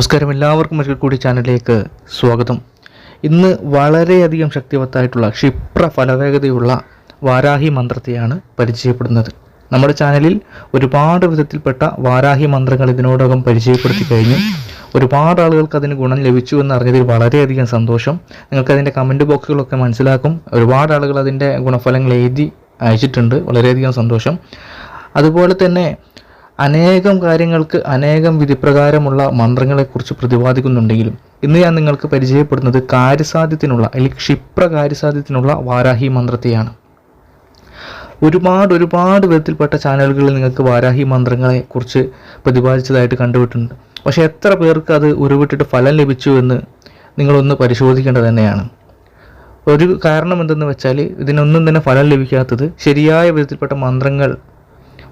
നമസ്കാരം. എല്ലാവർക്കും ഒരിക്കൽ കൂടി ചാനലിലേക്ക് സ്വാഗതം. ഇന്ന് വളരെയധികം ശക്തിവത്തായിട്ടുള്ള ക്ഷിപ്ര ഫലവേഗതയുള്ള വാരാഹി മന്ത്രത്തെയാണ് പരിചയപ്പെടുന്നത്. നമ്മുടെ ചാനലിൽ ഒരുപാട് വിധത്തിൽപ്പെട്ട വാരാഹി മന്ത്രങ്ങൾ ഇതിനോടകം പരിചയപ്പെടുത്തി കഴിഞ്ഞു. ഒരുപാട് ആളുകൾക്ക് അതിന് ഗുണം ലഭിച്ചു എന്ന് അറിഞ്ഞതിൽ വളരെയധികം സന്തോഷം. നിങ്ങൾക്ക് അതിന്റെ കമന്റ് ബോക്സുകളൊക്കെ മനസ്സിലാക്കും. ഒരുപാട് ആളുകൾ അതിന്റെ ഗുണഫലങ്ങൾ എഴുതി അയച്ചിട്ടുണ്ട്. വളരെയധികം സന്തോഷം. അതുപോലെ തന്നെ അനേകം കാര്യങ്ങൾക്ക് അനേകം വിധിപ്രകാരമുള്ള മന്ത്രങ്ങളെക്കുറിച്ച് പ്രതിപാദിക്കുന്നുണ്ടെങ്കിലും ഇന്ന് ഞാൻ നിങ്ങൾക്ക് പരിചയപ്പെടുന്നത് കാര്യസാധ്യത്തിനുള്ള അല്ലെങ്കിൽ ക്ഷിപ്ര കാര്യസാധ്യത്തിനുള്ള വാരാഹി മന്ത്രത്തെയാണ്. ഒരുപാട് ഒരുപാട് വിധത്തിൽപ്പെട്ട ചാനലുകളിൽ നിങ്ങൾക്ക് വാരാഹി മന്ത്രങ്ങളെ കുറിച്ച് പ്രതിപാദിച്ചതായിട്ട് കണ്ടുവിട്ടുണ്ട് പക്ഷേ എത്ര പേർക്ക് അത് ഉരുവിട്ടിട്ട് ഫലം ലഭിച്ചു എന്ന് നിങ്ങളൊന്ന് പരിശോധിക്കേണ്ടത് തന്നെയാണ്. ഒരു കാരണം എന്തെന്ന് വെച്ചാൽ ഇതിനൊന്നും തന്നെ ഫലം ലഭിക്കാത്തത് ശരിയായ വിധത്തിൽപ്പെട്ട മന്ത്രങ്ങൾ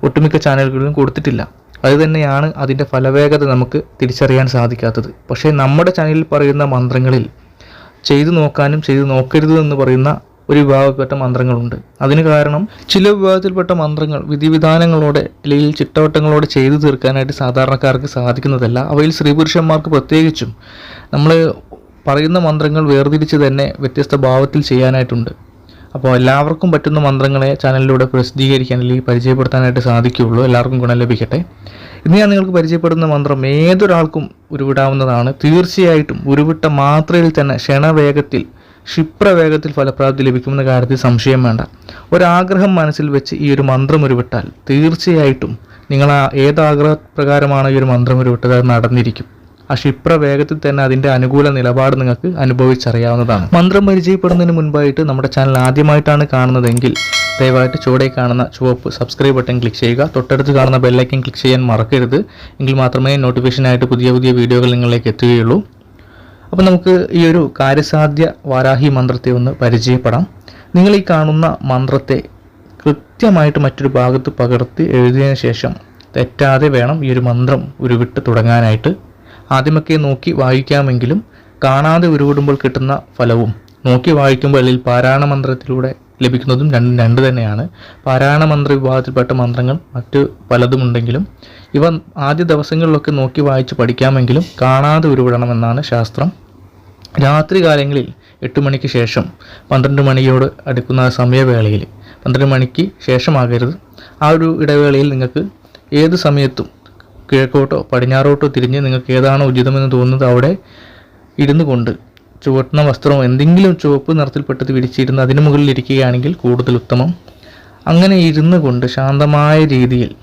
ഒട്ടുമിക്ക ചാനലുകളിലും കൊടുത്തിട്ടില്ല. അത് തന്നെയാണ് അതിന്റെ ഫലവേഗത നമുക്ക് തിരിച്ചറിയാൻ സാധിക്കാത്തത്. പക്ഷേ നമ്മുടെ ചാനലിൽ പറയുന്ന മന്ത്രങ്ങളിൽ ചെയ്തു നോക്കാനും ചെയ്തു നോക്കരുത് എന്ന് പറയുന്ന ഒരു വിഭാഗത്തിൽപ്പെട്ട മന്ത്രങ്ങളുണ്ട്. അതിന് കാരണം ചില വിഭാഗത്തിൽപ്പെട്ട മന്ത്രങ്ങൾ വിധിവിധാനങ്ങളോടെ അല്ലെങ്കിൽ ചിട്ടവട്ടങ്ങളോടെ ചെയ്തു തീർക്കാനായിട്ട് സാധാരണക്കാർക്ക് സാധിക്കുന്നതല്ല. അവയിൽ സ്ത്രീ പുരുഷന്മാർക്ക് പ്രത്യേകിച്ചും നമ്മൾ പറയുന്ന മന്ത്രങ്ങൾ വേർതിരിച്ച് തന്നെ വ്യത്യസ്ത ഭാവത്തിൽ ചെയ്യാനായിട്ടുണ്ട്. അപ്പോൾ എല്ലാവർക്കും പറ്റുന്ന മന്ത്രങ്ങളെ ചാനലിലൂടെ പ്രസിദ്ധീകരിക്കാൻ അല്ലെങ്കിൽ പരിചയപ്പെടുത്താനായിട്ട് സാധിക്കുകയുള്ളൂ. എല്ലാവർക്കും ഗുണം ലഭിക്കട്ടെ. ഇന്ന് ഞാൻ നിങ്ങൾക്ക് പരിചയപ്പെടുന്ന മന്ത്രം ഏതൊരാൾക്കും ഉരുവിടാവുന്നതാണ്. തീർച്ചയായിട്ടും ഉരുവിട്ട മാത്രയിൽ തന്നെ ക്ഷണവേഗത്തിൽ ക്ഷിപ്രവേഗത്തിൽ ഫലപ്രാപ്തി ലഭിക്കുമെന്ന കാര്യത്തിൽ സംശയം വേണ്ട. ഒരാഗ്രഹം മനസ്സിൽ വെച്ച് ഈ ഒരു മന്ത്രം ഉരുവിട്ടാൽ തീർച്ചയായിട്ടും നിങ്ങൾ ആ ഏത് ആഗ്രഹപ്രകാരമാണ് ഈ ഒരു മന്ത്രം ഉരുവിട്ടത്? നടന്നിരിക്കും. ആ ക്ഷിപ്ര വേഗത്തിൽ തന്നെ അതിന്റെ അനുകൂല നിലപാട് നിങ്ങൾക്ക് അനുഭവിച്ചറിയാവുന്നതാണ്. മന്ത്രം പരിചയപ്പെടുന്നതിന് മുൻപായിട്ട് നമ്മുടെ ചാനൽ ആദ്യമായിട്ടാണ് കാണുന്നതെങ്കിൽ ദയവായിട്ട് ചുവടെ കാണുന്ന ചുവപ്പ് സബ്സ്ക്രൈബ് ബട്ടൺ ക്ലിക്ക് ചെയ്യുക. തൊട്ടടുത്ത് കാണുന്ന ബെല്ലൈക്കൻ ക്ലിക്ക് ചെയ്യാൻ മറക്കരുത്. എങ്കിൽ മാത്രമേ നോട്ടിഫിക്കേഷനായിട്ട് പുതിയ പുതിയ വീഡിയോകൾ നിങ്ങളിലേക്ക് എത്തുകയുള്ളൂ. അപ്പോൾ നമുക്ക് ഈ ഒരു കാര്യസാധ്യ വാരാഹി മന്ത്രത്തെ ഒന്ന് പരിചയപ്പെടാം. നിങ്ങൾ ഈ കാണുന്ന മന്ത്രത്തെ കൃത്യമായിട്ട് മറ്റൊരു ഭാഗത്ത് പകർത്തി എഴുതിയതിനു ശേഷം തെറ്റാതെ വേണം ഈ ഒരു മന്ത്രം ഉരുവിട്ട് തുടങ്ങാനായിട്ട്. ആദ്യമൊക്കെ നോക്കി വായിക്കാമെങ്കിലും കാണാതെ ഉരുവിടുമ്പോൾ കിട്ടുന്ന ഫലവും നോക്കി വായിക്കുമ്പോൾ അല്ലെങ്കിൽ പാരായണ മന്ത്രത്തിലൂടെ ലഭിക്കുന്നതും രണ്ടും രണ്ട് തന്നെയാണ്. പാരായണ മന്ത്ര വിഭാഗത്തിൽപ്പെട്ട മന്ത്രങ്ങൾ മറ്റ് പലതുമുണ്ടെങ്കിലും ഇവ ആദ്യ ദിവസങ്ങളിലൊക്കെ നോക്കി വായിച്ച് പഠിക്കാമെങ്കിലും കാണാതെ ഉരുവിടണമെന്നാണ് ശാസ്ത്രം. രാത്രി കാലങ്ങളിൽ എട്ട് മണിക്ക് ശേഷം പന്ത്രണ്ട് മണിയോട് അടുക്കുന്ന സമയവേളയിൽ പന്ത്രണ്ട് മണിക്ക് ശേഷമാകരുത്. ആ ഒരു ഇടവേളയിൽ നിങ്ങൾക്ക് ഏത് സമയത്തും കിഴക്കോട്ടോ പടിഞ്ഞാറോട്ടോ തിരിഞ്ഞ് നിങ്ങൾക്ക് ഏതാണോ ഉചിതമെന്ന് തോന്നുന്നത് അവിടെ ഇരുന്നു കൊണ്ട് ചുവട്ടുന്ന വസ്ത്രമോ എന്തെങ്കിലും ചുവപ്പ് നിറത്തിൽപ്പെട്ടത് വിരിച്ചിരുന്ന് അതിന് മുകളിൽ ഇരിക്കുകയാണെങ്കിൽ കൂടുതൽ ഉത്തമം. അങ്ങനെ ഇരുന്നു കൊണ്ട് ശാന്തമായ രീതിയിൽ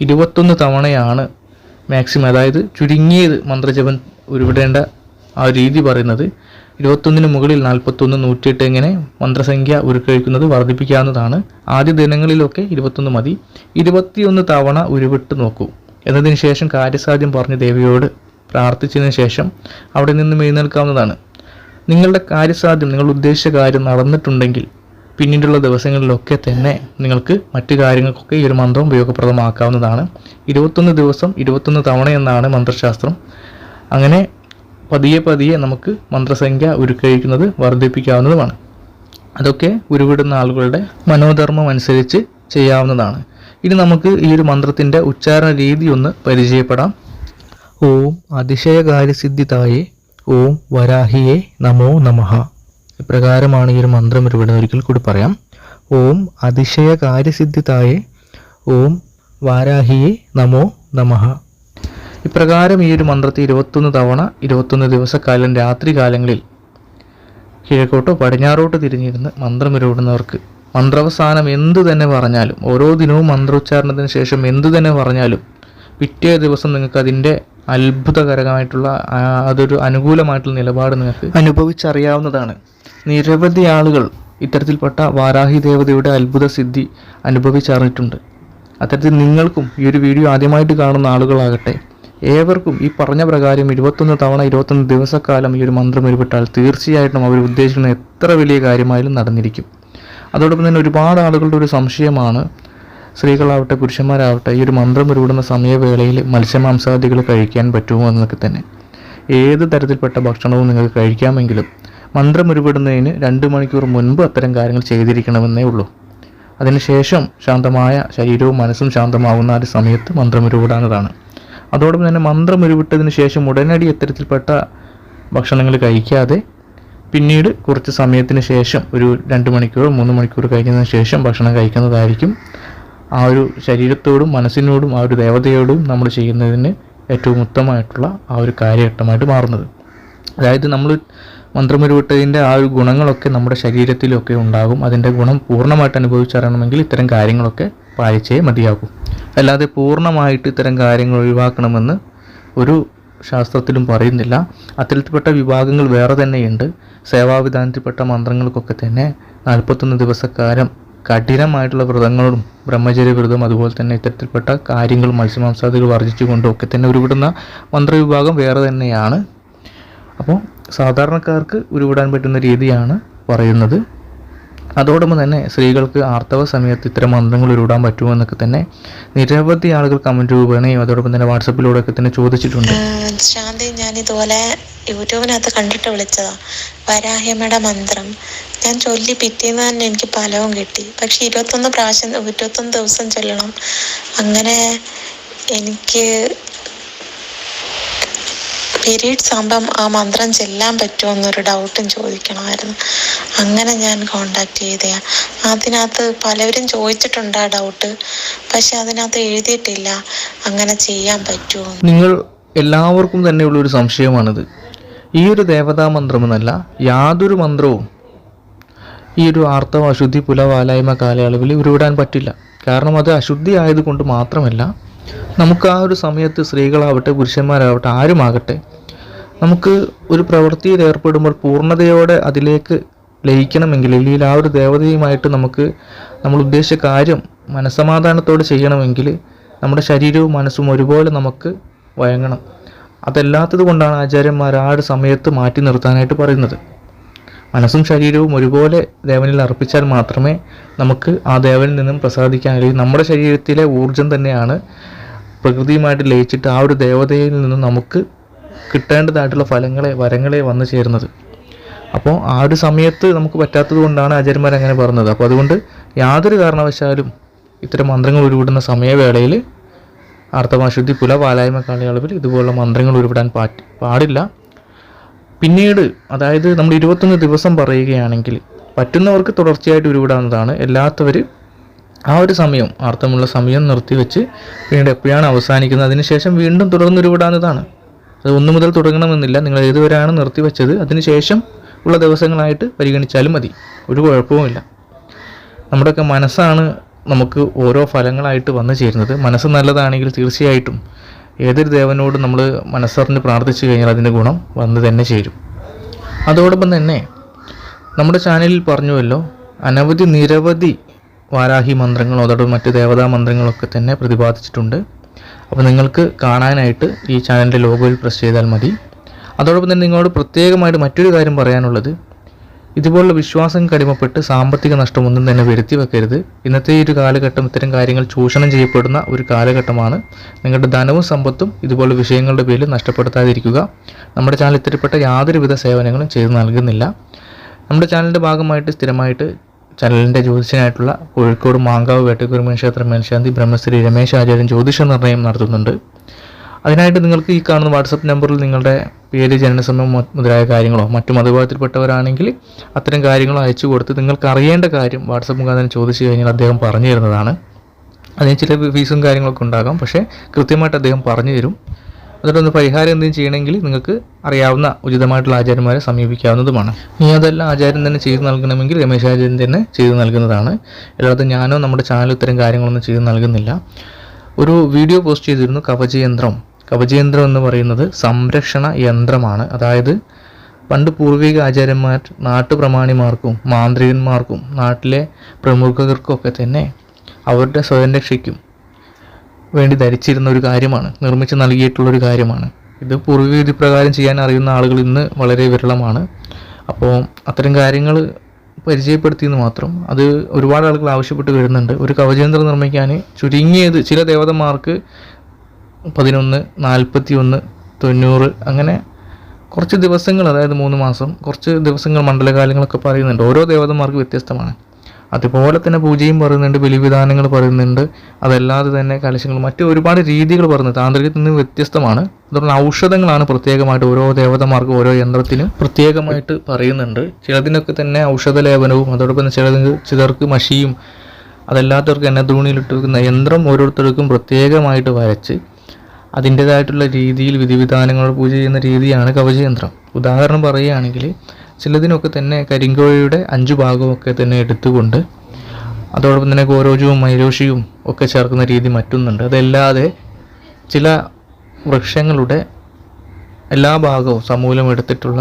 ഇരുപത്തൊന്ന് തവണയാണ് മാക്സിമം അതായത് ചുരുങ്ങിയത് മന്ത്രജപൻ ഉരുവിടേണ്ട ആ രീതി പറയുന്നത്. ഇരുപത്തൊന്നിന് മുകളിൽ നാൽപ്പത്തൊന്ന് നൂറ്റിയെട്ട് ഇങ്ങനെ മന്ത്രസംഖ്യ ഉരുക്കഴിക്കുന്നത് വർദ്ധിപ്പിക്കാവുന്നതാണ്. ആദ്യ ദിനങ്ങളിലൊക്കെ ഇരുപത്തൊന്ന് മതി. ഇരുപത്തിയൊന്ന് തവണ ഉരുവിട്ട് നോക്കൂ. എന്നതിന് ശേഷം കാര്യസാധ്യം പറഞ്ഞ് ദേവിയോട് പ്രാർത്ഥിച്ചതിന് ശേഷം അവിടെ നിന്നും എഴുന്നേൽക്കാവുന്നതാണ്. നിങ്ങളുടെ കാര്യസാധ്യം നിങ്ങൾ ഉദ്ദേശിച്ച കാര്യം നടന്നിട്ടുണ്ടെങ്കിൽ പിന്നീടുള്ള ദിവസങ്ങളിലൊക്കെ തന്നെ നിങ്ങൾക്ക് മറ്റു കാര്യങ്ങൾക്കൊക്കെ ഈ ഒരു മന്ത്രം ഉപയോഗപ്രദമാക്കാവുന്നതാണ്. ഇരുപത്തൊന്ന് ദിവസം ഇരുപത്തൊന്ന് തവണ എന്നാണ് മന്ത്രശാസ്ത്രം. അങ്ങനെ പതിയെ പതിയെ നമുക്ക് മന്ത്രസംഖ്യ ഉരുക്കഴിക്കുന്നത് വർദ്ധിപ്പിക്കാവുന്നതുമാണ്. അതൊക്കെ ഉരുവിടുന്ന ആളുകളുടെ മനോധർമ്മം അനുസരിച്ച് ചെയ്യാവുന്നതാണ്. ഇനി നമുക്ക് ഈ ഒരു മന്ത്രത്തിന്റെ ഉച്ചാരണ രീതി ഒന്ന് പരിചയപ്പെടാം. ഓം അതിശയകാര്യസിദ്ധിതായേ ഓം വരാഹിയെ നമോ നമഃ. ഇപ്രകാരമാണ് ഈ ഒരു മന്ത്രം ഉരുവിടുന്നത് ഒരിക്കൽ കൂടി പറയാം. ഓം അതിശയകാര്യസിദ്ധിതായേ ഓം വാരാഹിയെ നമോ നമഃ. ഇപ്രകാരം ഈ ഒരു മന്ത്രത്തെ ഇരുപത്തൊന്ന് തവണ ഇരുപത്തൊന്ന് ദിവസക്കാലം രാത്രി കാലങ്ങളിൽ കിഴക്കോട്ടോ പടിഞ്ഞാറോട്ടോ തിരിഞ്ഞിരുന്ന് മന്ത്രം ഉരുവിടുന്നവർക്ക് മന്ത്രാവസാനം എന്തു തന്നെ പറഞ്ഞാലും ഓരോ ദിനവും മന്ത്രോച്ചാരണത്തിന് ശേഷം എന്തു തന്നെ പറഞ്ഞാലും പിറ്റേ ദിവസം നിങ്ങൾക്ക് അതിന്റെ അത്ഭുതകരമായിട്ടുള്ള അതൊരു അനുകൂലമായിട്ടുള്ള നിലപാട് നിങ്ങൾക്ക് അനുഭവിച്ചറിയാവുന്നതാണ്. നിരവധി ആളുകൾ ഇത്തരത്തിൽപ്പെട്ട വാരാഹി ദേവതയുടെ അത്ഭുത സിദ്ധി അനുഭവിച്ചറിഞ്ഞിട്ടുണ്ട്. അത്തരത്തിൽ നിങ്ങൾക്കും ഈ ഒരു വീഡിയോ ആദ്യമായിട്ട് കാണുന്ന ആളുകളാകട്ടെ ഏവർക്കും ഈ പറഞ്ഞ പ്രകാരം ഇരുപത്തൊന്ന് തവണ ഇരുപത്തൊന്ന് ദിവസക്കാലം ഈ ഒരു മന്ത്രം ഉരുവിട്ടാൽ തീർച്ചയായിട്ടും അവർ ഉദ്ദേശിക്കുന്ന എത്ര വലിയ കാര്യമായാലും നടന്നിരിക്കും. അതോടൊപ്പം തന്നെ ഒരുപാട് ആളുകളുടെ ഒരു സംശയമാണ് സ്ത്രീകളാവട്ടെ പുരുഷന്മാരാവട്ടെ ഈ ഒരു മന്ത്രം ഉരുവിടുന്ന സമയവേളയിൽ മത്സ്യമാംസാദികൾ കഴിക്കാൻ പറ്റുമോ എന്നൊക്കെ തന്നെ. ഏത് തരത്തിൽപ്പെട്ട ഭക്ഷണവും നിങ്ങൾക്ക് കഴിക്കാമെങ്കിലും മന്ത്രം ഉരുവിടുന്നതിന് രണ്ട് മണിക്കൂർ മുൻപ് അത്തരം കാര്യങ്ങൾ ചെയ്തിരിക്കണമെന്നേ ഉള്ളൂ. അതിനുശേഷം ശാന്തമായ ശരീരവും മനസ്സും ശാന്തമാവുന്ന ആ ഒരു സമയത്ത് മന്ത്രം ഉരുവിടാനതാണ് അതോടൊപ്പം തന്നെ മന്ത്രം ഉരുവിട്ടതിന് ശേഷം ഉടനടി ഇത്തരത്തിൽപ്പെട്ട ഭക്ഷണങ്ങൾ കഴിക്കാതെ പിന്നീട് കുറച്ച് സമയത്തിന് ശേഷം ഒരു രണ്ട് മണിക്കൂർ മൂന്ന് മണിക്കൂർ കഴിക്കുന്നതിന് ശേഷം ഭക്ഷണം കഴിക്കുന്നതായിരിക്കും ആ ഒരു ശരീരത്തോടും മനസ്സിനോടും ആ ഒരു ദേവതയോടും നമ്മൾ ചെയ്യുന്നതിന് ഏറ്റവും ഉത്തമമായിട്ടുള്ള ആ ഒരു കാര്യഘട്ടമായിട്ട് മാറുന്നത്. അതായത് നമ്മൾ മന്ത്രമുരുവിട്ടതിന്റെ ആ ഒരു ഗുണങ്ങളൊക്കെ നമ്മുടെ ശരീരത്തിലൊക്കെ ഉണ്ടാകും. അതിന്റെ ഗുണം പൂർണമായിട്ട് അനുഭവിച്ചറിയണമെങ്കിൽ ഇത്തരം കാര്യങ്ങളൊക്കെ പാലിച്ചേ മതിയാകും. അല്ലാതെ പൂർണമായിട്ട് ഇത്തരം കാര്യങ്ങൾ ഒഴിവാക്കണമെന്ന് ഒരു ശാസ്ത്രത്തിലും പറയുന്നില്ല. അത്തരത്തിൽപ്പെട്ട വിഭാഗങ്ങൾ വേറെ തന്നെയുണ്ട്. സേവാവിധാനത്തിൽപ്പെട്ട മന്ത്രങ്ങൾക്കൊക്കെ തന്നെ നാൽപ്പത്തൊന്ന് ദിവസക്കാലം കഠിനമായിട്ടുള്ള വ്രതങ്ങളും ബ്രഹ്മചര്യ വ്രതം അതുപോലെ തന്നെ ഇത്തരത്തിൽപ്പെട്ട കാര്യങ്ങൾ മത്സ്യമാംസാദികൾ വർജിച്ചുകൊണ്ടും ഒക്കെ തന്നെ ഉരുവിടുന്ന മന്ത്രവിഭാഗം വേറെ തന്നെയാണ്. അപ്പോൾ സാധാരണക്കാർക്ക് ഉരുവിടാൻ പറ്റുന്ന രീതിയാണ് പറയുന്നത്. അതോടൊപ്പം തന്നെ സ്ത്രീകൾക്ക് ആർത്തവ സമയത്ത് ഇത്തരം മന്ത്രങ്ങൾ ഉരുടാൻ പറ്റുമോ എന്നൊക്കെ തന്നെ നിരവധി ആളുകൾ കമന്റ് രൂപേണയും അതോടൊപ്പം തന്നെ വാട്സപ്പിലൂടെ ഒക്കെ തന്നെ ചോദിച്ചിട്ടുണ്ട്. ശാന്തി ഞാൻ ഇതുപോലെ യൂട്യൂബിനകത്ത് കണ്ടിട്ട് വിളിച്ചതാ. വരാഹ്യമ്മയുടെ മന്ത്രം. ഞാൻ ചൊല്ലി പിറ്റേന്ന് തന്നെ എനിക്ക് ഫലവും കിട്ടി. പക്ഷെ ഇരുപത്തൊന്ന് പ്രാവശ്യം ഇരുപത്തൊന്ന് ദിവസം ചൊല്ലണം. അങ്ങനെ എനിക്ക് പീരീഡ്സ് ആകുമ്പം ആ മന്ത്രം ചെല്ലാൻ പറ്റുമോ എന്നൊരു ഡൗട്ടും ചോദിക്കണമായിരുന്നു. അങ്ങനെ ഞാൻ കോണ്ടാക്ട് ചെയ്തയാ അതിനകത്ത് പലവരും ചോദിച്ചിട്ടുണ്ട് ആ ഡൗട്ട് പക്ഷെ അതിനകത്ത് എഴുതിയിട്ടില്ല. അങ്ങനെ ചെയ്യാൻ പറ്റുമോ നിങ്ങൾ എല്ലാവർക്കും തന്നെയുള്ള ഒരു സംശയമാണിത്. ഈ ഒരു ദേവതാ മന്ത്രമെന്നല്ല യാതൊരു മന്ത്രവും ഈ ഒരു ആർത്തവ അശുദ്ധി പുലവാലായ്മ കാലയളവിൽ ഉരുവിടാൻ പറ്റില്ല. കാരണം അത് അശുദ്ധി ആയതുകൊണ്ട് മാത്രമല്ല നമുക്ക് ആ ഒരു സമയത്ത് സ്ത്രീകളാവട്ടെ പുരുഷന്മാരാവട്ടെ ആരുമാകട്ടെ നമുക്ക് ഒരു പ്രവൃത്തിയിൽ ഏർപ്പെടുമ്പോൾ പൂർണതയോടെ അതിലേക്ക് ലയിക്കണമെങ്കിൽ അല്ലെങ്കിൽ ആ ഒരു ദേവതയുമായിട്ട് നമുക്ക് നമ്മൾ ഉദ്ദേശിച്ച കാര്യം മനസ്സമാധാനത്തോടെ ചെയ്യണമെങ്കിൽ നമ്മുടെ ശരീരവും മനസ്സും ഒരുപോലെ നമുക്ക് വഴങ്ങണം. അതല്ലാത്തത് കൊണ്ടാണ് ആചാര്യന്മാർ ആ ഒരു സമയത്ത് മാറ്റി നിർത്താനായിട്ട് പറയുന്നത്. മനസ്സും ശരീരവും ഒരുപോലെ ദേവനിൽ അർപ്പിച്ചാൽ മാത്രമേ നമുക്ക് ആ ദേവനിൽ നിന്നും പ്രസാദിക്കാൻ കഴിയും. നമ്മുടെ ശരീരത്തിലെ ഊർജം തന്നെയാണ് പ്രകൃതിയുമായിട്ട് ലയിച്ചിട്ട് ആ ഒരു ദേവതയിൽ നിന്നും നമുക്ക് കിട്ടേണ്ടതായിട്ടുള്ള ഫലങ്ങളെ വരങ്ങളെ വന്നു ചേരുന്നത്. അപ്പോൾ ആ ഒരു സമയത്ത് നമുക്ക് പറ്റാത്തത് കൊണ്ടാണ് ആചാര്യന്മാർ അങ്ങനെ പറഞ്ഞത്. അപ്പോൾ അതുകൊണ്ട് യാതൊരു കാരണവശാലും ഇത്തരം മന്ത്രങ്ങൾ ഉരുവിടുന്ന സമയവേളയിൽ ആർത്തവാശുദ്ധി പുല പാലായ്മ കാലയളവിൽ ഇതുപോലുള്ള മന്ത്രങ്ങൾ ഉരുവിടാൻ പാടില്ല. പിന്നീട് അതായത് നമ്മൾ ഇരുപത്തൊന്ന് ദിവസം പറയുകയാണെങ്കിൽ പറ്റുന്നവർക്ക് തുടർച്ചയായിട്ട് ഉരുവിടാവുന്നതാണ്. അല്ലാത്തവർ ആ ഒരു സമയം അർത്ഥമുള്ള സമയം നിർത്തിവെച്ച് പിന്നീട് എപ്പോഴാണ് അവസാനിക്കുന്നത്? അതിനുശേഷം വീണ്ടും തുടർന്ന് ഉരുവിടാവുന്നതാണ്. അത് ഒന്ന് മുതൽ തുടങ്ങണമെന്നില്ല. നിങ്ങൾ ഏതുവരെയാണ് നിർത്തിവെച്ചത് അതിനുശേഷം ഉള്ള ദിവസങ്ങളായിട്ട് പരിഗണിച്ചാലും മതി. ഒരു കുഴപ്പവുമില്ല. നമ്മുടെയൊക്കെ മനസ്സാണ് നമുക്ക് ഓരോ ഫലങ്ങളായിട്ട് വന്നു ചേരുന്നത്. മനസ്സ് നല്ലതാണെങ്കിൽ തീർച്ചയായിട്ടും ഏതൊരു ദേവനോട് നമ്മൾ മനസ്സറിഞ്ഞ് പ്രാർത്ഥിച്ചു കഴിഞ്ഞാൽ അതിന്റെ ഗുണം വന്ന് തന്നെ ചേരും. അതോടൊപ്പം തന്നെ നമ്മുടെ ചാനലിൽ പറഞ്ഞുവല്ലോ അനവധി നിരവധി വാരാഹി മന്ത്രങ്ങളോ അതോടൊപ്പം മറ്റ് ദേവതാ മന്ത്രങ്ങളൊക്കെ തന്നെ പ്രതിപാദിച്ചിട്ടുണ്ട്. അപ്പോൾ നിങ്ങൾക്ക് കാണാനായിട്ട് ഈ ചാനലിന്റെ ലോഗോയിൽ പ്രസ് ചെയ്താൽ മതി. അതോടൊപ്പം തന്നെ നിങ്ങളോട് പ്രത്യേകമായിട്ട് മറ്റൊരു കാര്യം പറയാനുള്ളത്. ഇതുപോലുള്ള വിശ്വാസം കടിമപ്പെട്ട് സാമ്പത്തിക നഷ്ടമൊന്നും തന്നെ വരുത്തി വെക്കരുത്. ഇന്നത്തെ ഈ ഒരു കാലഘട്ടം ഇത്തരം കാര്യങ്ങൾ ചൂഷണം ചെയ്യപ്പെടുന്ന ഒരു കാലഘട്ടമാണ്. നിങ്ങളുടെ ധനവും സമ്പത്തും ഇതുപോലുള്ള വിഷയങ്ങളുടെ പേരിൽ നഷ്ടപ്പെടുത്താതിരിക്കുക. നമ്മുടെ ചാനൽ ഇത്തരപ്പെട്ട യാതൊരുവിധ സേവനങ്ങളും ചെയ്തു നൽകുന്നില്ല. നമ്മുടെ ചാനലിന്റെ ഭാഗമായിട്ട് സ്ഥിരമായിട്ട് ചാനലിന്റെ ജ്യോതിഷനായിട്ടുള്ള കോഴിക്കോട് മാങ്കാവ് വേട്ടക്കുരുമൻ ക്ഷേത്രം മേൽശാന്തി ബ്രഹ്മശ്രീ രമേശ് ആചാര്യൻ ജ്യോതിഷ നിർണയം നടത്തുന്നുണ്ട്. അതിനായിട്ട് നിങ്ങൾക്ക് ഈ കാണുന്ന വാട്സപ്പ് നമ്പറിൽ നിങ്ങളുടെ പേര് ജനനസമയം മുതലായ കാര്യങ്ങളോ മറ്റു മതവിഭാഗത്തിൽപ്പെട്ടവരാണെങ്കിൽ അത്തരം കാര്യങ്ങളോ അയച്ചു കൊടുത്ത് നിങ്ങൾക്ക് അറിയേണ്ട കാര്യം വാട്സപ്പ് മുഖാന്തരം ചോദിച്ചു കഴിഞ്ഞാൽ അദ്ദേഹം പറഞ്ഞു തരുന്നതാണ്. അതിന് ചില ഫീസും കാര്യങ്ങളൊക്കെ ഉണ്ടാകാം. പക്ഷേ കൃത്യമായിട്ട് അദ്ദേഹം പറഞ്ഞു തരും. അതിലൊന്ന് പരിഹാരം എന്തെങ്കിലും ചെയ്യണമെങ്കിൽ നിങ്ങൾക്ക് അറിയാവുന്ന ഉചിതമായിട്ടുള്ള ആചാര്യന്മാരെ സമീപിക്കാവുന്നതുമാണ്. നീ അതെല്ലാം ആചാര്യൻ തന്നെ ചെയ്തു നൽകണമെങ്കിൽ രമേശ് ആചാര്യൻ തന്നെ ചെയ്തു നൽകുന്നതാണ്. അല്ലാതെ ഞാനോ നമ്മുടെ ചാനൽ ഇത്തരം കാര്യങ്ങളൊന്നും ചെയ്തു നൽകുന്നില്ല. ഒരു വീഡിയോ പോസ്റ്റ് ചെയ്തിരുന്നു കവചയന്ത്രം. കവചയന്ത്രം എന്ന് പറയുന്നത് സംരക്ഷണ യന്ത്രമാണ്. അതായത് പണ്ട് പൂർവിക ആചാര്യന്മാർ നാട്ടുപ്രമാണിമാർക്കും മാന്ത്രികന്മാർക്കും നാട്ടിലെ പ്രമുഖർക്കൊക്കെ തന്നെ അവരുടെ സ്വയം രക്ഷയ്ക്കും വേണ്ടി ധരിച്ചിരുന്ന ഒരു കാര്യമാണ് നിർമ്മിച്ച് നൽകിയിട്ടുള്ള ഒരു കാര്യമാണ്. ഇത് പൂർവവിധി പ്രകാരം ചെയ്യാൻ അറിയുന്ന ആളുകൾ ഇന്ന് വളരെ വിരളമാണ്. അപ്പോൾ അത്തരം കാര്യങ്ങൾ പരിചയപ്പെടുത്തിയെന്ന് മാത്രം. അത് ഒരുപാട് ആളുകൾ ആവശ്യപ്പെട്ട് വരുന്നുണ്ട്. ഒരു കവചേന്ദ്രം നിർമ്മിക്കാൻ ചുരുങ്ങിയത് ചില ദേവതന്മാർക്ക് പതിനൊന്ന് നാൽപ്പത്തി ഒന്ന് തൊണ്ണൂറ് അങ്ങനെ കുറച്ച് ദിവസങ്ങൾ അതായത് മൂന്ന് മാസം കുറച്ച് ദിവസങ്ങൾ മണ്ഡലകാലങ്ങളൊക്കെ പറയുന്നുണ്ട്. ഓരോ ദേവതന്മാർക്ക് വ്യത്യസ്തമാണ്. അതുപോലെ തന്നെ പൂജയും പറയുന്നുണ്ട് ബലിവിധാനങ്ങൾ പറയുന്നുണ്ട്. അതല്ലാതെ തന്നെ കലശങ്ങൾ മറ്റ് ഒരുപാട് രീതികൾ പറയുന്നത് താന്ത്രികത്തിൽ നിന്ന് വ്യത്യസ്തമാണ്. അതുപോലെ ഔഷധങ്ങളാണ് പ്രത്യേകമായിട്ട് ഓരോ ദേവതമാർക്കും ഓരോ യന്ത്രത്തിനും പ്രത്യേകമായിട്ട് പറയുന്നുണ്ട്. ചിലതിനൊക്കെ തന്നെ ഔഷധ ലേപനവും അതോടൊപ്പം തന്നെ ചിലതിന് ചിലർക്ക് മഷിയും അതല്ലാത്തവർക്ക് എണ്ണത്തൂണിയിലിട്ട് വെക്കുന്ന യന്ത്രം ഓരോരുത്തർക്കും പ്രത്യേകമായിട്ട് വരച്ച് അതിന്റേതായിട്ടുള്ള രീതിയിൽ വിധിവിധാനങ്ങൾ പൂജ ചെയ്യുന്ന രീതിയാണ് കവചയന്ത്രം. ഉദാഹരണം പറയുകയാണെങ്കിൽ ചിലതിനൊക്കെ തന്നെ കരിങ്കോഴിയുടെ അഞ്ച് ഭാഗമൊക്കെ തന്നെ എടുത്തുകൊണ്ട് അതോടൊപ്പം തന്നെ ഗോരോജവും മൈരോഷിയും ഒക്കെ ചേർക്കുന്ന രീതി മറ്റൊന്നുണ്ട്. അതല്ലാതെ ചില വൃക്ഷങ്ങളുടെ എല്ലാ ഭാഗവും സമൂലം എടുത്തിട്ടുള്ള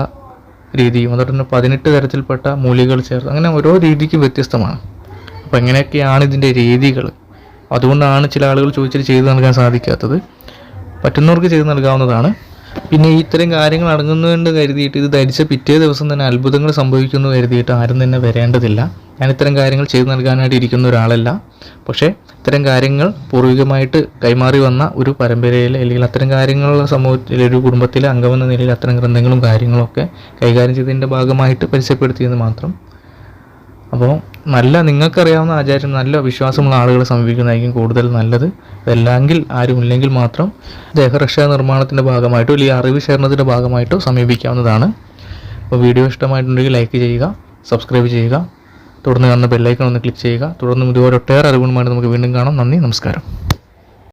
രീതിയും അതോടൊപ്പം തന്നെ പതിനെട്ട് തരത്തിൽപ്പെട്ട മൂലികൾ ചേർത്ത് അങ്ങനെ ഓരോ രീതിക്ക് വ്യത്യസ്തമാണ്. അപ്പോൾ എങ്ങനെയൊക്കെയാണ് ഇതിന്റെ രീതികൾ അതുകൊണ്ടാണ് ചില ആളുകൾ ചോദിച്ചിട്ട് ചെയ്തു നൽകാൻ സാധിക്കാത്തത്. പറ്റുന്നവർക്ക് ചെയ്തു നൽകാവുന്നതാണ്. പിന്നെ ഇത്തരം കാര്യങ്ങൾ അടങ്ങുന്നുവെന്ന് കരുതിയിട്ട് ഇത് ധരിച്ച പിറ്റേ ദിവസം തന്നെ അത്ഭുതങ്ങൾ സംഭവിക്കുന്നു കരുതിയിട്ട് ആരും തന്നെ വരേണ്ടതില്ല. ഞാൻ ഇത്തരം കാര്യങ്ങൾ ചെയ്തു നൽകാനായിട്ട് ഇരിക്കുന്ന ഒരാളല്ല. പക്ഷേ ഇത്തരം കാര്യങ്ങൾ പൂർവികമായിട്ട് കൈമാറി വന്ന ഒരു പരമ്പരയിൽ അല്ലെങ്കിൽ അത്തരം കാര്യങ്ങളുള്ള സമൂഹത്തിൽ ഒരു കുടുംബത്തിലെ അംഗമെന്ന നിലയിൽ അത്തരം ഗ്രന്ഥങ്ങളും കാര്യങ്ങളൊക്കെ കൈകാര്യം ചെയ്തതിന്റെ ഭാഗമായിട്ട് പരിചയപ്പെടുത്തിയെന്ന് മാത്രം. അപ്പോൾ നല്ല നിങ്ങൾക്കറിയാവുന്ന ആചാര്യം നല്ല വിശ്വാസമുള്ള ആളുകളെ സമീപിക്കുന്നതായിരിക്കും കൂടുതൽ നല്ലത്. അതല്ലെങ്കിൽ ആരുമില്ലെങ്കിൽ മാത്രം ദേഹരക്ഷാ നിർമ്മാണത്തിന്റെ ഭാഗമായിട്ടോ അല്ലെങ്കിൽ അറിവ് ശേഖരണത്തിന്റെ ഭാഗമായിട്ടോ സമീപിക്കാവുന്നതാണ്. അപ്പോൾ വീഡിയോ ഇഷ്ടമായിട്ടുണ്ടെങ്കിൽ ലൈക്ക് ചെയ്യുക സബ്സ്ക്രൈബ് ചെയ്യുക തുടർന്ന് കാണുന്ന ബെല്ലൈക്കൺ ഒന്ന് ക്ലിക്ക് ചെയ്യുക. തുടർന്നും ഇതുപോലെ ഒട്ടേറെ അറിവുകളുമായിട്ട് നമുക്ക് വീണ്ടും കാണാം. നന്ദി നമസ്കാരം.